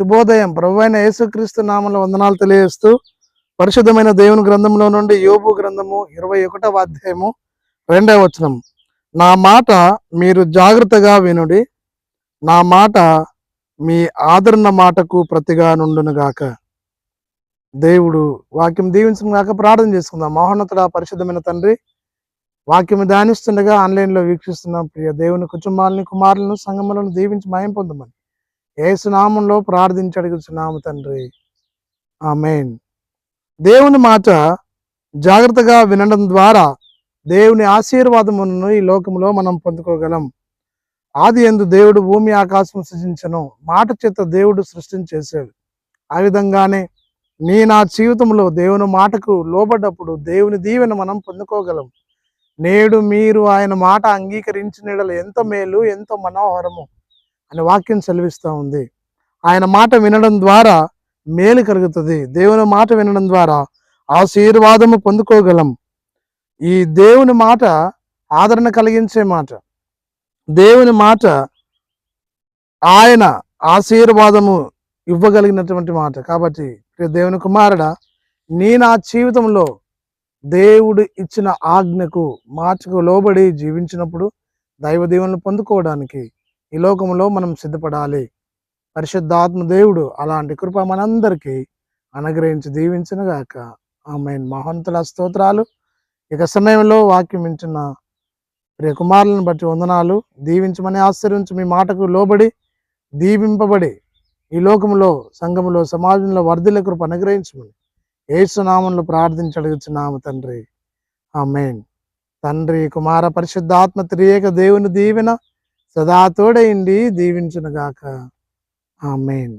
శుభోదయం. ప్రభు అయిన యేసుక్రీస్తు నామంలో వందనాలు తెలియజేస్తూ పరిశుద్ధమైన దేవుని గ్రంథంలో నుండి యోబు గ్రంథము ఇరవై ఒకటవ అధ్యాయము రెండవ వచనం. నా మాట మీరు జాగ్రత్తగా వినుడి నా మాట మీ ఆదరణ మాటకు ప్రతిగా నుండునుగాక దేవుడు వాక్యం దీవించిన గాక ప్రార్థన చేసుకుందాం. మహోన్నతుడ పరిశుద్ధమైన తండ్రి వాక్యం ధ్యానిస్తుండగా ఆన్లైన్లో వీక్షిస్తున్న ప్రియ దేవుని కుటుంబాలని కుమారులను సంగములను దీవించి మాయం పొందమని. ఏసునామంలో ప్రార్థించి అడుగుతున్నాము తండ్రి. మెయిన్ దేవుని మాట జాగ్రత్తగా వినడం ద్వారా దేవుని ఆశీర్వాదమును ఈ లోకంలో మనం పొందుకోగలం. ఆది ఎందు దేవుడు భూమి ఆకాశం సృజించను మాట చేత దేవుడు సృష్టించేశాడు ఆ విధంగానే నీ నా జీవితంలో దేవుని మాటకు లోబడ్డప్పుడు దేవుని దీవెన మనం పొందుకోగలం. నేడు మీరు ఆయన మాట అంగీకరించిన ఎంత మేలు ఎంత మనోహరము. అని వాక్యం సెలవిస్తూ ఉంది. ఆయన మాట వినడం ద్వారా మేలు కలుగుతుంది. దేవుని మాట వినడం ద్వారా ఆశీర్వాదము పొందుకోగలం. ఈ దేవుని మాట ఆదరణ కలిగించే మాట. దేవుని మాట ఆయన ఆశీర్వాదము ఇవ్వగలిగినటువంటి మాట. కాబట్టి దేవుని కుమారుడా నీ నా జీవితంలో దేవుడు ఇచ్చిన ఆజ్ఞకు మాటకు లోబడి జీవించినప్పుడు దైవ దీవెనలు పొందుకోవడానికి ఈ లోకంలో మనం సిద్ధపడాలి. పరిశుద్ధాత్మ దేవుడు అలాంటి కృప మనందరికీ అనుగ్రహించి దీవించిన గాక ఆమె మహంతుల స్తోత్రాలు. ఇక సమయంలో వాక్యం వింటున్న ప్రియ కుమారులను బట్టి వందనాలు. దీవించమని ఆశ్చర్యించి మీ మాటకు లోబడి దీవింపబడి ఈ లోకంలో సంఘములో సమాజంలో వర్ధుల కృప అనుగ్రహించమని ఏసునామంలో ప్రార్థించి అడుగుచున్నాము తండ్రి. ఆమెన్. తండ్రి కుమార పరిశుద్ధాత్మ త్రియేక దేవుని దీవెన సదా తోడైండి దీవించునుగాక. ఆమెన్.